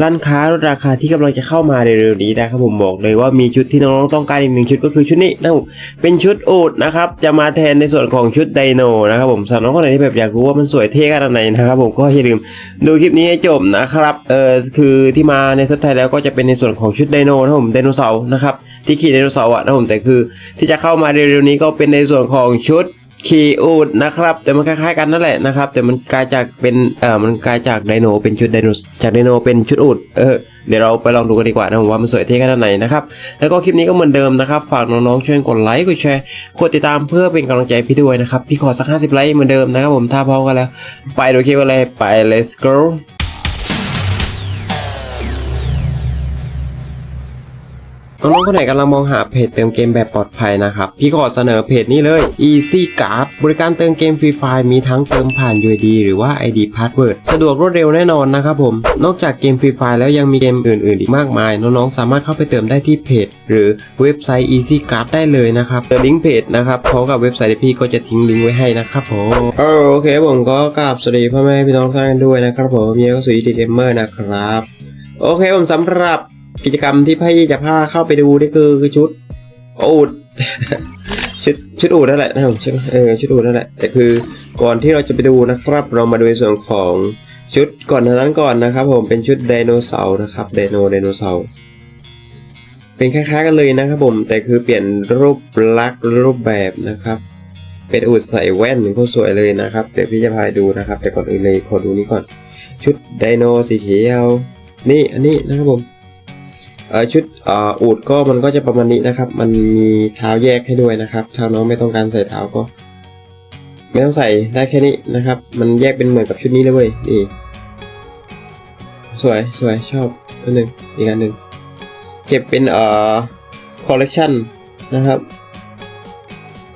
ร้านค้าลดราคาที่กำลังจะเข้ามาในเร็วๆนี้นะครับผมบอกเลยว่ามีชุดที่น้องๆต้องการอีกหนึ่งชุดก็คือชุดนี้นะครับเป็นชุดอูดนะครับจะมาแทนในส่วนของชุดไดโนนะครับผมสำหรับน้องคนไหนที่แบบอยากรู้ว่ามันสวยเท่ขนาดไหนนะครับผมก็อย่าลืมดูคลิปนี้ให้จบนะครับเออคือที่มาในซับไทยแล้วก็จะเป็นในส่วนของชุดไดโนนะครับผมไดโนเสาร์นะครับที่ขี่ไดโนเสาร์อะนะครับผมแต่คือที่จะเข้ามาเร็วๆนี้ก็เป็นในส่วนของชุด ขี่อูดนะครับ แต่มันคล้ายๆกันนั่นแหละนะครับ แต่มันกลายจากเป็นเอ่อมันกลายจากไดโนเป็นชุดไดโนจากไดโนเป็นชุดอูดเออเดี๋ยวเราไปลองดูกันดีกว่านะผมว่ามันสวยเท่ขนาดไหนนะครับแล้วก็คลิปนี้ก็เหมือนเดิมนะครับฝากน้องๆช่วยกดไลค์กดแชร์กดติดตามเพื่อเป็นกำลังใจพี่ด้วยนะครับพี่ขอสัก 50 ไลค์เหมือนเดิมนะครับผมถ้าพร้อมกันแล้ว ไปดูคลิปกันเลยไป let's go น้องๆคนไหนกำลังมองหาเพจเติมเกมแบบปลอดภัยนะครับ พี่ขอเสนอเพจนี้เลย Easy Card บริการเติมเกมฟรีไฟล์มีทั้งเติมผ่าน UID หรือว่า ID Password สะดวกรวดเร็วแน่นอนนะครับผม นอกจากเกมฟรีไฟล์แล้วยังมีเกมอื่นๆ อีกมากมาย น้องๆ สามารถเข้าไปเติมได้ที่เพจ หรือเว็บไซต์ Easy Card ได้เลยนะครับเจอลิงก์เพจนะครับพร้อมกับเว็บไซต์ที่พี่ก็จะทิ้งลิงก์ไว้ให้นะครับผมโอเคผมก็กราบสวัสดีพ่อแม่พี่น้องทุกท่านด้วยนะครับผมเมียก็สุยดีเกมเมอร์นะครับโอเคผมสำหรับ กิจกรรมที่พี่จะพาเข้าไปดูนี่คือคือชุดอูดชุดชุดอูดนั่นแหละนะผมใช่ไหมเออชุดอูดนั่นแหละแต่คือก่อนที่เราจะไปดูนะครับเรามาดูในส่วนของชุดก่อนน้านั้นก่อนนะครับ ผมเป็นชุดไดโนเสาร์นะครับไดโนไดโนเสาร์เป็นคล้ายๆกันเลยนะครับผมแต่คือเปลี่ยนรูปลักษณ์รูปแบบนะครับ เป็นอูดใส่แว่นเหมือนคนสวยเลยนะครับเดี๋ยวพี่จะพาดูนะครับ แต่ก่อนอื่นเลยขอดูนี้ก่อน ชุดไดโนสีเขียวนี่อันนี้นะครับผม ชุดอ,อูดก็มันก็จะประมาณนี้นะครับ มันมีเท้าแยกให้ด้วยนะครับถ้าน้องไม่ต้องการใส่เท้าก็ ไม่ต้องใส่ได้แค่นี้นะครับ มันแยกเป็นเหมือนกับชุดนี้เลยเว้ยนี่สวยสวยชอบอันหนึ่งอีกอันหนึ่งเก็บเป็นเอ่อคอลเลกชันนะครับ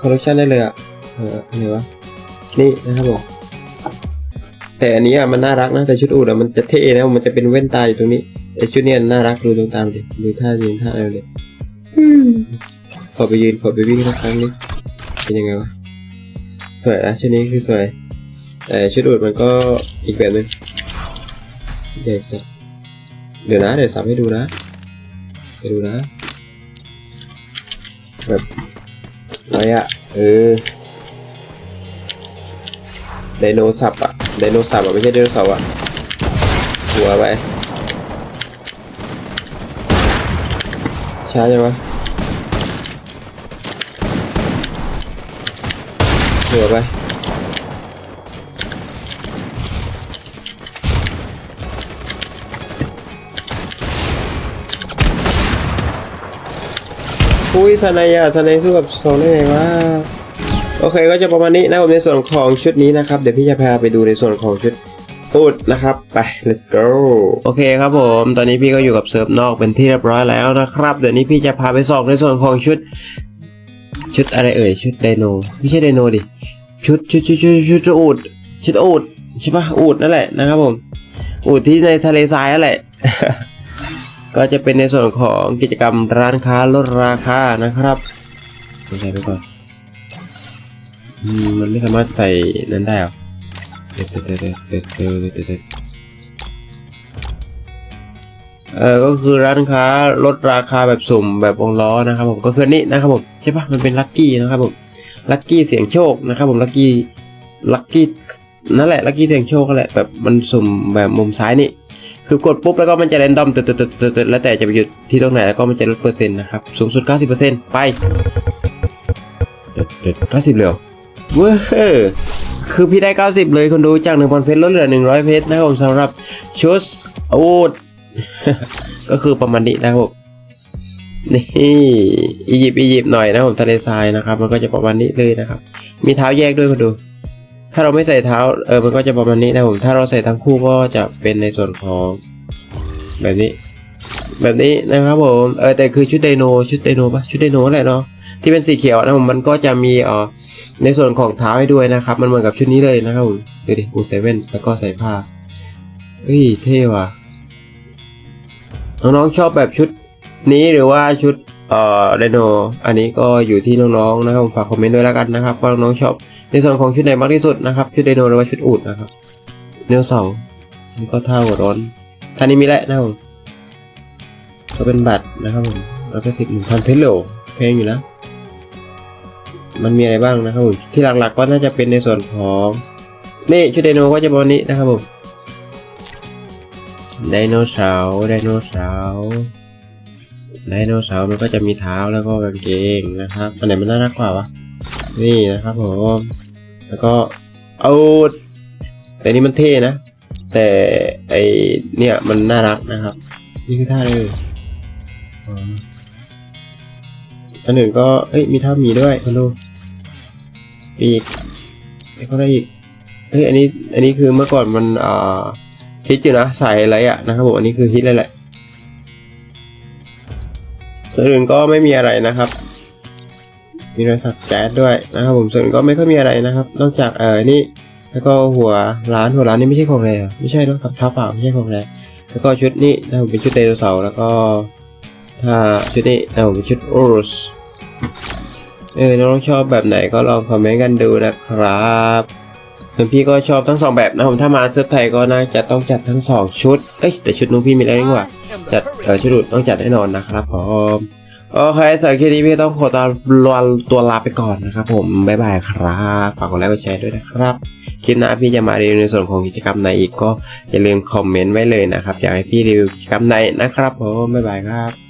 คอลเลกชันได้เลยอะเอออันไหนวะนี่นะครับผมแต่อันนี้อะมันน่ารักนะแต่ชุดอูดอะมันจะเท่นะมันจะเป็นแว่นตาอยู่ตรงนี้ ไอชุดเนี้ยน่ารักดูตรงตามดิดูท่ายืนท่าอะไรเลยขอไปยืนขอไปวิ่งสักครั้งนี้เป็นยังไงวะสวยนะชุดนี้คือสวย แต่ชุดอูดมันก็อีกแบบหนึงเดี๋ยวจะเดี๋ยวนะเดี๋ยวสับให้ดูนะไปดูนะ แบบอะไรอะเออไดโนสับอะไดโนสับอะไม่ใช่ไดโนเสาร์อะหัวไป ช้าจังวะเหลือไปอุ้ยทนายอะทนายสู้กับสองได้ไงวะโอเคก็จะประมาณนี้นะผมในส่วนของชุดนี้นะครับ เดี๋ยวพี่จะพาไปดูในส่วนของชุด พูดนะครับ ไป let's go โอเคครับผม ตอนนี้พี่ก็อยู่กับเซิร์ฟนอกเป็นที่เรียบร้อยแล้วนะครับ เดี๋ยวนี้พี่จะพาไปส่องในส่วนของชุด ชุดอะไรเอ่ย ชุดไดโน ไม่ใช่ไดโนดิ ชุดชุดชุดชุดชุดอูดชุดอูดใช่ปะอูดนั่นแหละนะครับผม อูดที่ในทะเลทรายนั่นแหละ ก็จะเป็นในส่วนของกิจกรรมร้านค้าลดราคานะครับใส่ไปก่อนมันไม่สามารถใส่นั้นได้หรอ เออก็คือร้านค้าลดราคาแบบสุ่มแบบวงล้อนะครับผมก็คือนี่นะครับผมใช่ปะมันเป็นลัคกี้นะครับผมลัคกี้เสียงโชคนะครับผมลัคกี้ลัคกี้นั่นแหละลัคกี้เสียงโชคก็แหละแบบมันสุ่มแบบมุมซ้ายนี่คือกดปุ๊บแล้วก็มันจะเรนดอมตึ๊ดตึ๊ดตึ๊ดแล้วแต่จะไปหยุดที่ตรงไหนแล้วก็มันจะลดเปอร์เซ็นต์นะครับสูงสุด 90%ไปตึ๊ดตึ๊ดเก้าสิบเร็วเว้อ คือพี่ได้ 90 เลยคนดูจาก 1,000 เพชรลดเหลือ 100 เพชรนะครับผมสำหรับชุดอูดก็คือประมาณนี้นะครับผมนี่อียิปต์อียิปต์หน่อยนะครับผมทะเลทรายนะครับ มันก็จะประมาณนี้เลยนะครับ มีเท้าแยกด้วยคนดู ถ้าเราไม่ใส่เท้าเออมันก็จะประมาณนี้นะครับผมถ้าเราใส่ทั้งคู่ก็จะเป็นในส่วนของแบบนี้ แบบนี้นะครับผมเออแต่คือชุดไดโนชุดไดโนปะชุดไดโนแหละเนาะที่เป็นสีเขียวนะครับผมมันก็จะมีเอ่อ ในส่วนของเท้าให้ด้วยนะครับ มันเหมือนกับชุดนี้เลยนะครับผมดูดิอูเซเว่นแล้วก็ใส่ผ้าเฮ้ยเท่ว่ะน้องๆชอบแบบชุดนี้หรือว่าชุดเอ่อไดโนอันนี้ก็อยู่ที่น้องๆนะครับผมฝากคอมเมนต์ด้วยแล้วกันนะครับว่าน้องๆชอบ ในส่วนของชุดไหนมากที่สุดนะครับชุดไดโนหรือว่าชุดอูดนะครับเนื้อเสาร์นี่ก็ท่าหัวร้อนท่านี้มีแหล้วนะครับผมก็เป็นบัตรนะครับผมแล้วก็สิบหนึ่งพันเพชรโลแพงอยู่นะ มันมีอะไรบ้างนะครับผมที่หลักๆก็น่าจะเป็นในส่วนของนี่ชุดไดโนก็จะประมาณนี้นะครับผมไดโนเสาร์ไดโนเสาร์ไดโนเสาร์มันก็จะมีเท้าแล้วก็กางเกงนะครับอันไหนมันน่ารักกว่าวะนี่นะครับผมแล้วก็เอาแต่นี่มันเท่นะ แต่ไอเนี่ยมันน่ารักนะครับ นี่คือท่าเลย อ๋ออันอื่นก็ เอ้ย มีท่าหมีด้วยมาดูอีกไอ้ก็ได้อีก เฮ้ย อันนี้ อันนี้คือเมื่อก่อนมัน อ่า ฮิตอยู่นะ สายอะไรอะนะครับผม อันนี้คือฮิตเลยแหละส่วนอื่นก็ไม่มีอะไรนะครับ มีรอยสักแจ๊ดด้วยนะครับผม ส่วนอื่นก็ไม่ค่อยมีอะไรนะครับ นอกจาก เออนี่ แล้วก็หัวร้านหัวร้านนี่ไม่ใช่ของแรอะไม่ใช่เนอะกับเท้าเปล่าไม่ใช่ของแรแล้วก็ชุดนี้นะผมเป็นชุดไดโนเสาร์แล้วก็ถ้าชุดนี้นะผมเป็นชุดโอรุส เออน้องชอบแบบไหนก็ลองคอมเมนต์กันดูนะครับ ส่วนพี่ก็ชอบทั้งสองแบบนะผมถ้ามาเซิร์ฟไทยก็น่าจะต้องจัดทั้งสองชุด เอ้ยแต่ชุดนู้นพี่มีแล้วนี่หว่าจัดเออชุดอุดต้องจัดแน่นอนนะครับผมโอเคสำหรับคลิปนี้พี่ต้องขอตัวลาตัวลาไปก่อนนะครับผม บ๊ายบายครับฝากกดไลค์กดแชร์ด้วยนะครับ คลิปหน้าพี่จะมารีวิวในส่วนของกิจกรรมไหนอีกก็อย่าลืมคอมเมนต์ไว้เลยนะครับ อยากให้พี่รีวิวกิจกรรมไหนนะครับผม บ๊ายบายครับ